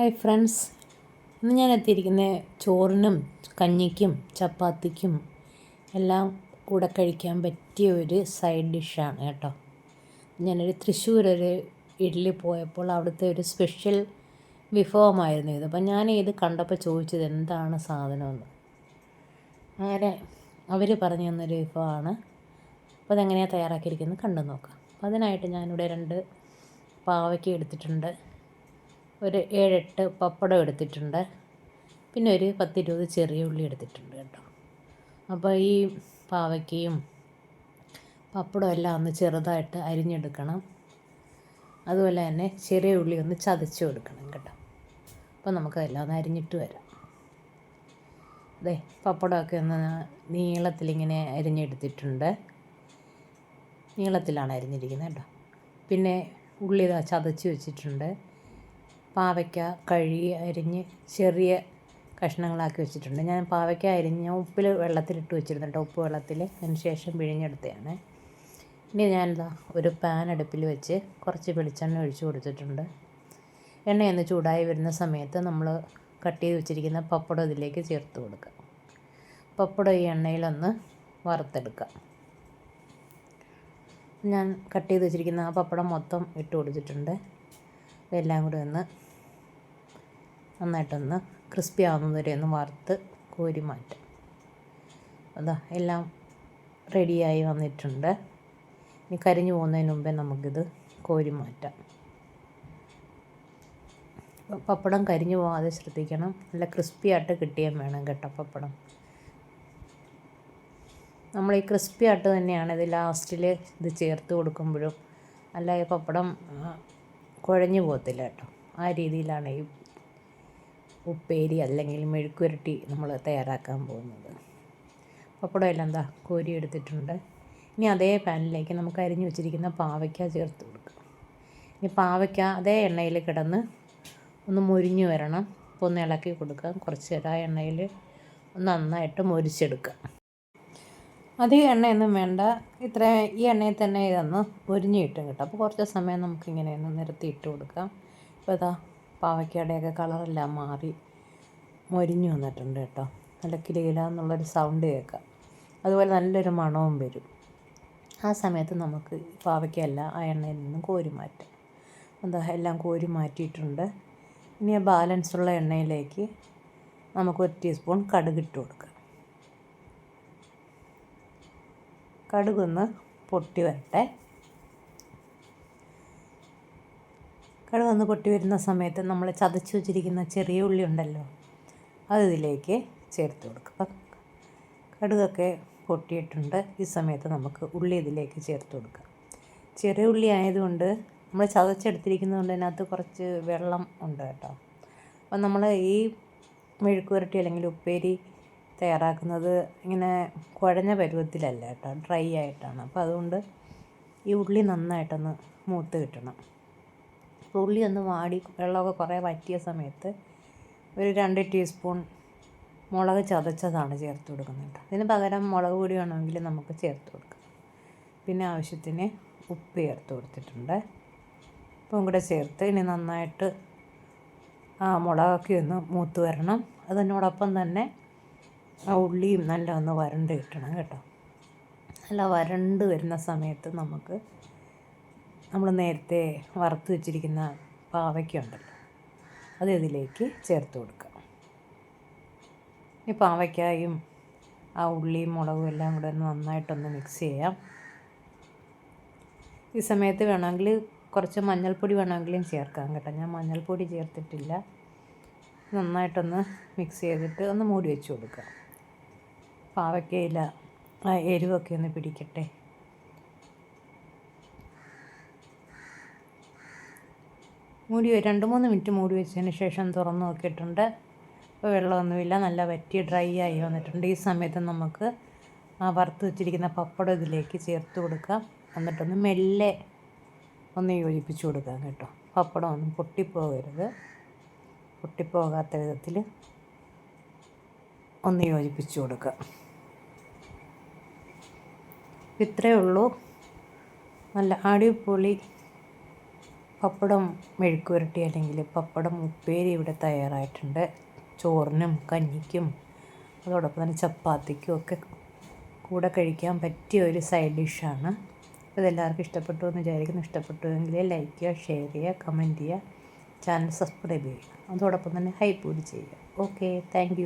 Hi friends ഇന്ന് ഞാൻ എത്തിയിരിക്കുന്നത് ചോറിനും കഞ്ഞിക്കും ചപ്പാത്തിക്കും എല്ലാം കൂടെ കഴിക്കാൻ പറ്റിയ ഒരു സൈഡ് ഡിഷാണ് കേട്ടോ. ഞാനൊരു തൃശ്ശൂർ ഒരു ഇഡ്ഡലി പോയപ്പോൾ അവിടുത്തെ ഒരു സ്പെഷ്യൽ വിഭവമായിരുന്നു ഇത്. അപ്പം ഞാൻ ഇത് കണ്ടപ്പോൾ ചോദിച്ചത് എന്താണ് സാധനമെന്ന്? അങ്ങനെ അവർ പറഞ്ഞു തന്നൊരു വിഭവമാണ്. അപ്പോൾ അതെങ്ങനെയാണ് തയ്യാറാക്കിയിരിക്കുന്നത് കണ്ടു നോക്കാം. അപ്പോൾ അതിനായിട്ട് ഞാനിവിടെ രണ്ട് പാവയ്ക്ക് എടുത്തിട്ടുണ്ട്. ഒരു ഏഴെട്ട് പപ്പടം എടുത്തിട്ടുണ്ട്. പിന്നെ ഒരു പത്തിരുപത് ചെറിയ ഉള്ളി എടുത്തിട്ടുണ്ട് കേട്ടോ. അപ്പോൾ ഈ പാവയ്ക്കയും പപ്പടം എല്ലാം ഒന്ന് ചെറുതായിട്ട് അരിഞ്ഞെടുക്കണം. അതുപോലെ തന്നെ ചെറിയ ഉള്ളി ഒന്ന് ചതച്ച് കൊടുക്കണം കേട്ടോ. അപ്പോൾ നമുക്കതെല്ലാം ഒന്ന് അരിഞ്ഞിട്ട് വരാം. അതെ പപ്പടമൊക്കെ ഒന്ന് നീളത്തിലിങ്ങനെ അരിഞ്ഞെടുത്തിട്ടുണ്ട്. നീളത്തിലാണ് അരിഞ്ഞിരിക്കുന്നത് കേട്ടോ. പിന്നെ ഉള്ളി ചതച്ച് വെച്ചിട്ടുണ്ട്. പാവയ്ക്ക കഴുകി അരിഞ്ഞ് ചെറിയ കഷ്ണങ്ങളാക്കി വെച്ചിട്ടുണ്ട്. ഞാൻ പാവയ്ക്ക അരിഞ്ഞ് ഉപ്പിൽ വെള്ളത്തിലിട്ട് വെച്ചിരുന്നുണ്ട് ഉപ്പ് വെള്ളത്തിൽ അതിന് ശേഷം പിഴിഞ്ഞെടുത്തതാണ്. ഇനി ഞാനിതാ ഒരു പാൻ അടുപ്പിൽ വെച്ച് കുറച്ച് വെളിച്ചെണ്ണ ഒഴിച്ച് കൊടുത്തിട്ടുണ്ട്. എണ്ണയൊന്ന് ചൂടായി വരുന്ന സമയത്ത് നമ്മൾ കട്ട് ചെയ്ത് വെച്ചിരിക്കുന്ന പപ്പടം ഇതിലേക്ക് ചേർത്ത് കൊടുക്കുക പപ്പടം ഈ എണ്ണയിലൊന്ന് വറുത്തെടുക്കാം. ഞാൻ കട്ട് ചെയ്ത് വെച്ചിരിക്കുന്ന ആ പപ്പടം മൊത്തം ഇട്ട് കൊടുത്തിട്ടുണ്ട്. ഇതെല്ലാം കൂടി ഒന്ന് നന്നായിട്ടൊന്ന് ക്രിസ്പി ആവുന്നത് വരെ ഒന്ന് വറുത്ത് കോരി മാറ്റാം. അതാ എല്ലാം റെഡിയായി വന്നിട്ടുണ്ട്. ഇനി കരിഞ്ഞു പോകുന്നതിന് മുമ്പേ നമുക്കിത് കോരി മാറ്റാം. പപ്പടം കരിഞ്ഞു പോകാതെ ശ്രദ്ധിക്കണം. നല്ല ക്രിസ്പി ആയിട്ട് കിട്ടിയാൽ വേണം കേട്ടോ പപ്പടം. നമ്മൾ ഈ ക്രിസ്പി ആയിട്ട് തന്നെയാണ് ഇത് ലാസ്റ്റിൽ ഇത് ചേർത്ത് കൊടുക്കുമ്പോഴും. അല്ല ഈ പപ്പടം കുഴഞ്ഞു പോകത്തില്ല കേട്ടോ. ആ രീതിയിലാണ് ഈ ഉപ്പേരി അല്ലെങ്കിൽ മെഴുക്കുരട്ടി നമ്മൾ തയ്യാറാക്കാൻ പോകുന്നത്. പപ്പടം എല്ലാം എന്താ കോരി എടുത്തിട്ടുണ്ട്. ഇനി അതേ പാനിലേക്ക് നമുക്ക് അരിഞ്ഞു വെച്ചിരിക്കുന്ന പാവയ്ക്ക ചേർത്ത് കൊടുക്കുക ഇനി പാവയ്ക്ക അതേ എണ്ണയിൽ കിടന്ന് ഒന്ന് മുരിഞ്ഞു വരണം. ഒന്ന് ഇളക്കി കൊടുക്കുക കുറച്ച് നേരം ആ എണ്ണയിൽ നന്നായിട്ട് മുരിച്ചെടുക്കുക അധികം എണ്ണയൊന്നും വേണ്ട. ഇത്ര ഈ എണ്ണയിൽ തന്നെ ഇതൊന്ന് പൊരിഞ്ഞ് കിട്ടും. കേട്ടോ അപ്പോൾ കുറച്ച് സമയം നമുക്കിങ്ങനെ ഒന്ന് നിരത്തി ഇട്ട് കൊടുക്കാം. ഇപ്പോൾ ഇതാ പാവയ്ക്കയുടെയൊക്കെ കളറെല്ലാം മാറി മൊരിഞ്ഞു വന്നിട്ടുണ്ട് കേട്ടോ. നല്ല കിലയില എന്നുള്ളൊരു സൗണ്ട് കേൾക്കാം. അതുപോലെ നല്ലൊരു മണവും വരും. ആ സമയത്ത് നമുക്ക് പാവയ്ക്കയെല്ലാം ആ എണ്ണയിൽ നിന്നും കോരി മാറ്റാം. എന്താ എല്ലാം കോരി മാറ്റിയിട്ടുണ്ട്. ഇനി ബാലൻസുള്ള എണ്ണയിലേക്ക് നമുക്ക് ഒരു ടീസ്പൂൺ കടുകിട്ട് കൊടുക്കാം. കടുകൊന്ന് പൊട്ടി വരട്ടെ. കടുകൊന്ന് പൊട്ടി വരുന്ന സമയത്ത് നമ്മൾ ചതച്ച് വെച്ചിരിക്കുന്ന ചെറിയ ഉള്ളി ഉണ്ടല്ലോ അത് ഇതിലേക്ക് ചേർത്ത് കൊടുക്കുക. കടുകൊക്കെ പൊട്ടിയിട്ടുണ്ട്. ഈ സമയത്ത് നമുക്ക് ഉള്ളി ഇതിലേക്ക് ചേർത്ത് കൊടുക്കാം. ചെറിയ ഉള്ളി ആയതുകൊണ്ട് നമ്മൾ ചതച്ചെടുത്തിരിക്കുന്നതുകൊണ്ട് അതിനകത്ത് കുറച്ച് വെള്ളം ഉണ്ട് കേട്ടോ. അപ്പം നമ്മൾ ഈ മെഴുക്കുപുരട്ടി അല്ലെങ്കിൽ ഉപ്പേരി തയ്യാറാക്കുന്നത് ഇങ്ങനെ കുഴഞ്ഞ പരുവത്തിലല്ല കേട്ടോ ഡ്രൈ ആയിട്ടാണ്. അപ്പോൾ അതുകൊണ്ട് ഈ ഉള്ളി നന്നായിട്ടൊന്ന് മൂത്ത് കിട്ടണം. അപ്പോൾ ഉള്ളി ഒന്ന് വാടി വെള്ളമൊക്കെ കുറേ വറ്റിയ സമയത്ത് ഒരു രണ്ട് ടീസ്പൂൺ മുളക് ചതച്ചതാണ് ചേർത്ത് കൊടുക്കുന്നത് ഇതിന് പകരം മുളക് പൊടി വേണമെങ്കിൽ നമുക്ക് ചേർത്ത് കൊടുക്കാം. പിന്നെ ആവശ്യത്തിന് ഉപ്പ് ചേർത്ത് കൊടുത്തിട്ടുണ്ട്. ഉപ്പും കൂടെ ചേർത്ത് ഇനി നന്നായിട്ട് ആ മുളകൊക്കെ ഒന്ന് മൂത്ത് വരണം. അതിനോടൊപ്പം തന്നെ ആ ഉള്ളിയും നല്ല ഒന്ന് വരണ്ട് കിട്ടണം കേട്ടോ. നല്ല വരണ്ട് വരുന്ന സമയത്ത് നമുക്ക് നമ്മൾ നേരത്തെ വറുത്ത് വെച്ചിരിക്കുന്ന പാവയ്ക്കുണ്ടല്ലോ അത് ഇതിലേക്ക് ചേർത്ത് കൊടുക്കാം. ഈ പാവയ്ക്കായും ആ ഉള്ളിയും മുളകും എല്ലാം കൂടെ ഒന്ന് നന്നായിട്ടൊന്ന് മിക്സ് ചെയ്യാം. ഈ സമയത്ത് വേണമെങ്കിൽ കുറച്ച് മഞ്ഞൾപ്പൊടി വേണമെങ്കിലും ചേർക്കാം കേട്ടോ. ഞാൻ മഞ്ഞൾപ്പൊടി ചേർത്തിട്ടില്ല. നന്നായിട്ടൊന്ന് മിക്സ് ചെയ്തിട്ട് ഒന്ന് മൂടി വെച്ച് കൊടുക്കുക പാവയ്ക്കയില എരിവൊക്കെ ഒന്ന് പിടിക്കട്ടെ. മൂടി രണ്ട് മൂന്ന് മിനിറ്റ് മൂടി വെച്ചതിന് ശേഷം തുറന്നു നോക്കിയിട്ടുണ്ട്. ഇപ്പോൾ വെള്ളമൊന്നുമില്ല നല്ല വറ്റി ഡ്രൈ ആയി വന്നിട്ടുണ്ട്. ഈ സമയത്ത് നമുക്ക് വറുത്ത് വെച്ചിരിക്കുന്ന പപ്പടം ഇതിലേക്ക് ചേർത്ത് കൊടുക്കാം. എന്നിട്ടൊന്ന് മെല്ലെ ഒന്ന് യോജിപ്പിച്ച് കൊടുക്കാം കേട്ടോ. പപ്പടം ഒന്നും പൊട്ടിപ്പോകരുത്. പൊട്ടിപ്പോകാത്ത വിധത്തിൽ ഒന്ന് യോജിപ്പിച്ച് കൊടുക്കുക ഇത്രയേ ഉള്ളൂ. നല്ല അടിപൊളി പപ്പടം മെഴുക്ക് പുരട്ടി അല്ലെങ്കിൽ പപ്പടം ഉപ്പേരി ഇവിടെ തയ്യാറായിട്ടുണ്ട്. ചോറിനും കഞ്ഞിക്കും അതോടൊപ്പം തന്നെ ചപ്പാത്തിക്കും ഒക്കെ കൂടെ കഴിക്കാൻ പറ്റിയ ഒരു സൈഡ് ഡിഷാണ് ഇതെല്ലാവർക്കും ഇഷ്ടപ്പെട്ടു എന്ന് വിചാരിക്കുന്നു. ഇഷ്ടപ്പെട്ടുവെങ്കിൽ ലൈക്ക് ചെയ്യുക ഷെയർ ചെയ്യുക കമന്റ് ചെയ്യുക ചാനൽ സബ്സ്ക്രൈബ് ചെയ്യുക. അതോടൊപ്പം തന്നെ ഹൈപ്പ് കൂടി ചെയ്യുക. Okay thank